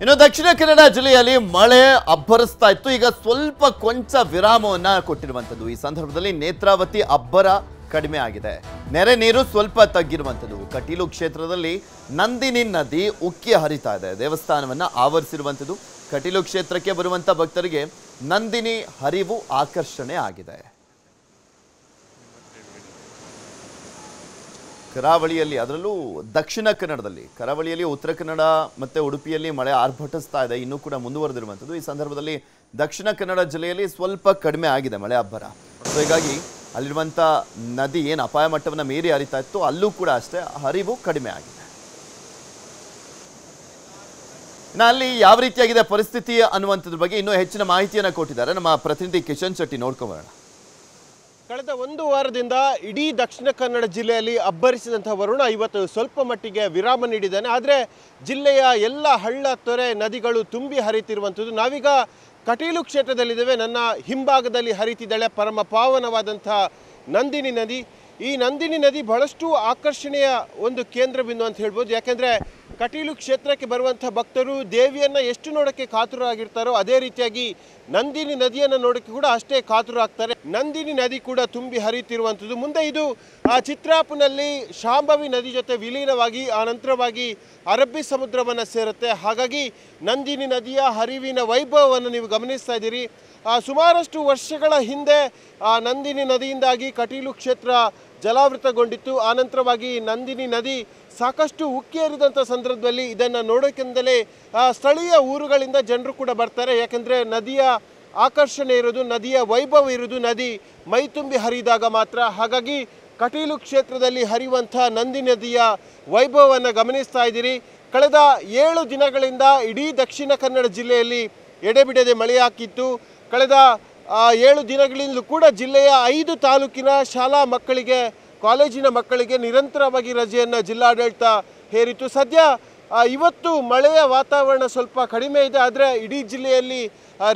ಇನ್ನು ದಕ್ಷಿಣ ಕನ್ನಡ ಜಿಲ್ಲೆಯಲ್ಲಿ ಮಳೆ ಅಬ್ಬರಿಸ್ತಾ ಇತ್ತು. ಈಗ ಸ್ವಲ್ಪ ಕೊಂಚ ವಿರಾಮವನ್ನ ಕೊಟ್ಟಿರುವಂಥದ್ದು. ಈ ಸಂದರ್ಭದಲ್ಲಿ ನೇತ್ರಾವತಿ ಅಬ್ಬರ ಕಡಿಮೆ ಆಗಿದೆ. ನೆರೆ ನೀರು ಸ್ವಲ್ಪ ತಗ್ಗಿರುವಂಥದ್ದು. ಕಟೀಲು ಕ್ಷೇತ್ರದಲ್ಲಿ ನಂದಿನಿ ನದಿ ಉಕ್ಕಿ ಹರಿತಾ ಇದೆ. ದೇವಸ್ಥಾನವನ್ನ ಆವರಿಸಿರುವಂಥದ್ದು. ಕಟೀಲು ಕ್ಷೇತ್ರಕ್ಕೆ ಬರುವಂತ ಭಕ್ತರಿಗೆ ನಂದಿನಿ ಹರಿವು ಆಕರ್ಷಣೆ ಆಗಿದೆ. ಕರಾವಳಿಯಲ್ಲಿ, ಅದರಲ್ಲೂ ದಕ್ಷಿಣ ಕನ್ನಡದಲ್ಲಿ, ಕರಾವಳಿಯಲ್ಲಿ, ಉತ್ತರ ಕನ್ನಡ ಮತ್ತು ಉಡುಪಿಯಲ್ಲಿ ಮಳೆ ಆರ್ಭಟಿಸ್ತಾ ಇದೆ, ಇನ್ನೂ ಕೂಡ ಮುಂದುವರೆದಿರುವಂಥದ್ದು. ಈ ಸಂದರ್ಭದಲ್ಲಿ ದಕ್ಷಿಣ ಕನ್ನಡ ಜಿಲ್ಲೆಯಲ್ಲಿ ಸ್ವಲ್ಪ ಕಡಿಮೆ ಆಗಿದೆ ಮಳೆ ಅಬ್ಬರ. ಸೊ ಹೀಗಾಗಿ ಅಲ್ಲಿರುವಂಥ ನದಿ ಏನು ಅಪಾಯ ಮಟ್ಟವನ್ನು ಮೀರಿ ಹರಿತಾ ಇತ್ತು, ಅಲ್ಲೂ ಕೂಡ ಅಷ್ಟೇ ಹರಿವು ಕಡಿಮೆ ಆಗಿದೆ. ಇನ್ನು ಅಲ್ಲಿ ಯಾವ ರೀತಿಯಾಗಿದೆ ಪರಿಸ್ಥಿತಿ ಅನ್ನುವಂಥದ್ರ ಬಗ್ಗೆ ಇನ್ನೂ ಹೆಚ್ಚಿನ ಮಾಹಿತಿಯನ್ನು ಕೊಟ್ಟಿದ್ದಾರೆ ನಮ್ಮ ಪ್ರತಿನಿಧಿ ಕಿಶನ್ ಶೆಟ್ಟಿ. ನೋಡ್ಕೊಂಬರೋಣ ಕಳೆದ ಒಂದು ವಾರದಿಂದ ಇಡೀ ದಕ್ಷಿಣ ಕನ್ನಡ ಜಿಲ್ಲೆಯಲ್ಲಿ ಅಬ್ಬರಿಸಿದಂಥ ವರುಣ ಇವತ್ತು ಸ್ವಲ್ಪ ಮಟ್ಟಿಗೆ ವಿರಾಮ ನೀಡಿದ್ದಾನೆ. ಆದರೆ ಜಿಲ್ಲೆಯ ಎಲ್ಲ ಹಳ್ಳ, ತೊರೆ, ನದಿಗಳು ತುಂಬಿ ಹರಿತಿರುವಂಥದ್ದು ನಾವೀಗ ಕಟೀಲು ಕ್ಷೇತ್ರದಲ್ಲಿದ್ದೇವೆ. ನನ್ನ ಹಿಂಭಾಗದಲ್ಲಿ ಹರಿತಿದ್ದಾಳೆ ಪರಮ ಪಾವನವಾದಂಥ ನಂದಿನಿ ನದಿ. ಈ ನಂದಿನಿ ನದಿ ಬಹಳಷ್ಟು ಆಕರ್ಷಣೀಯ ಒಂದು ಕೇಂದ್ರ ಬಿಂದು ಅಂತ ಹೇಳ್ಬೋದು. ಯಾಕೆಂದರೆ ಕಟೀಲು ಕ್ಷೇತ್ರಕ್ಕೆ ಬರುವಂಥ ಭಕ್ತರು ದೇವಿಯನ್ನು ಎಷ್ಟು ನೋಡೋಕ್ಕೆ ಕಾತುರಾಗಿರ್ತಾರೋ ಅದೇ ರೀತಿಯಾಗಿ ನಂದಿನಿ ನದಿಯನ್ನು ನೋಡೋಕ್ಕೆ ಕೂಡ ಅಷ್ಟೇ ಕಾತುರಾಗ್ತಾರೆ. ನಂದಿನಿ ನದಿ ಕೂಡ ತುಂಬಿ ಹರಿಯುತ್ತಿರುವಂಥದ್ದು ಮುಂದೆ ಇದು, ಆ ಚಿತ್ರಾಪುನಲ್ಲಿ ಶಾಂಭವಿ ನದಿ ಜೊತೆ ವಿಲೀನವಾಗಿ, ಆ ನಂತರವಾಗಿ ಅರಬ್ಬಿ ಸಮುದ್ರವನ್ನು ಸೇರುತ್ತೆ. ಹಾಗಾಗಿ ನಂದಿನಿ ನದಿಯ ಹರಿವಿನ ವೈಭವವನ್ನು ನೀವು ಗಮನಿಸ್ತಾ ಇದ್ದೀರಿ. ಸುಮಾರಷ್ಟು ವರ್ಷಗಳ ಹಿಂದೆ ಆ ನಂದಿನಿ ನದಿಯಿಂದಾಗಿ ಕಟೀಲು ಕ್ಷೇತ್ರ ಜಲಾವೃತಗೊಂಡಿತ್ತು. ಆನಂತರವಾಗಿ ನಂದಿನಿ ನದಿ ಸಾಕಷ್ಟು ಉಕ್ಕಿ ಹರಿದಂಥ ಸಂದರ್ಭದಲ್ಲಿ ಇದನ್ನು ನೋಡೋಕೆಂದಲೇ ಸ್ಥಳೀಯ ಊರುಗಳಿಂದ ಜನರು ಕೂಡ ಬರ್ತಾರೆ. ಯಾಕೆಂದರೆ ನದಿಯ ಆಕರ್ಷಣೆ ಇರೋದು, ನದಿಯ ವೈಭವ ಇರೋದು ನದಿ ಮೈತುಂಬಿ ಹರಿದಾಗ ಮಾತ್ರ. ಹಾಗಾಗಿ ಕಟೀಲು ಕ್ಷೇತ್ರದಲ್ಲಿ ಹರಿಯುವಂಥ ನಂದಿ ನದಿಯ ವೈಭವವನ್ನು ಗಮನಿಸ್ತಾ ಇದ್ದೀರಿ. ಕಳೆದ ಏಳು ದಿನಗಳಿಂದ ಇಡೀ ದಕ್ಷಿಣ ಕನ್ನಡ ಜಿಲ್ಲೆಯಲ್ಲಿ ಎಡೆಬಿಡದೆ ಮಳೆಯಾಕಿತ್ತು ಕಳೆದ ಏಳು ದಿನಗಳಿಂದಲೂ ಕೂಡ ಜಿಲ್ಲೆಯ ಐದು ತಾಲೂಕಿನ ಶಾಲಾ ಮಕ್ಕಳಿಗೆ, ಕಾಲೇಜಿನ ಮಕ್ಕಳಿಗೆ ನಿರಂತರವಾಗಿ ರಜೆಯನ್ನು ಜಿಲ್ಲಾಡಳಿತ ಹೇರಿತು ಸದ್ಯ ಇವತ್ತು ಮಳೆಯ ವಾತಾವರಣ ಸ್ವಲ್ಪ ಕಡಿಮೆ ಇದೆ, ಆದರೆ ಇಡೀ ಜಿಲ್ಲೆಯಲ್ಲಿ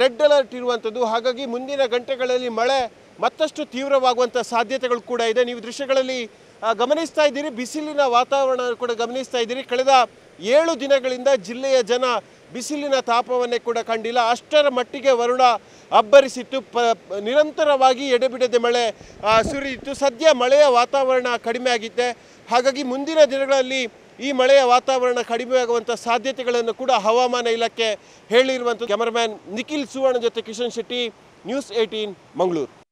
ರೆಡ್ ಅಲರ್ಟ್ ಇರುವಂಥದ್ದು ಹಾಗಾಗಿ ಮುಂದಿನ ಗಂಟೆಗಳಲ್ಲಿ ಮಳೆ ಮತ್ತಷ್ಟು ತೀವ್ರವಾಗುವಂಥ ಸಾಧ್ಯತೆಗಳು ಕೂಡ ಇದೆ. ನೀವು ದೃಶ್ಯಗಳಲ್ಲಿ ಗಮನಿಸ್ತಾ ಇದ್ದೀರಿ, ಬಿಸಿಲಿನ ವಾತಾವರಣ ಕೂಡ ಗಮನಿಸ್ತಾ ಇದ್ದೀರಿ. ಕಳೆದ ಏಳು ದಿನಗಳಿಂದ ಜಿಲ್ಲೆಯ ಜನ ಬಿಸಿಲಿನ ತಾಪವನ್ನೇ ಕೂಡ ಕಂಡಿಲ್ಲ. ಅಷ್ಟರ ಮಟ್ಟಿಗೆ ವರುಣ ಅಬ್ಬರಿಸಿತ್ತು. ಪ, ನಿರಂತರವಾಗಿ ಎಡೆಬಿಡದೆ ಮಳೆ ಸುರಿಯಿತ್ತು. ಸುರಿಯಿತು ಸದ್ಯ ಮಳೆಯ ವಾತಾವರಣ ಕಡಿಮೆ ಆಗಿದೆ ಹಾಗಾಗಿ ಮುಂದಿನ ದಿನಗಳಲ್ಲಿ ಈ ಮಳೆಯ ವಾತಾವರಣ ಕಡಿಮೆಯಾಗುವಂಥ ಸಾಧ್ಯತೆಗಳನ್ನು ಕೂಡ ಹವಾಮಾನ ಇಲಾಖೆ ಹೇಳಿರುವಂಥ ಕ್ಯಾಮರಾಮ್ಯಾನ್ ನಿಖಿಲ್ ಸುವರ್ಣ ಜೊತೆ ಕಿಶನ್ ಶೆಟ್ಟಿ, ನ್ಯೂಸ್ ಏಯ್ಟೀನ್, ಮಂಗಳೂರು.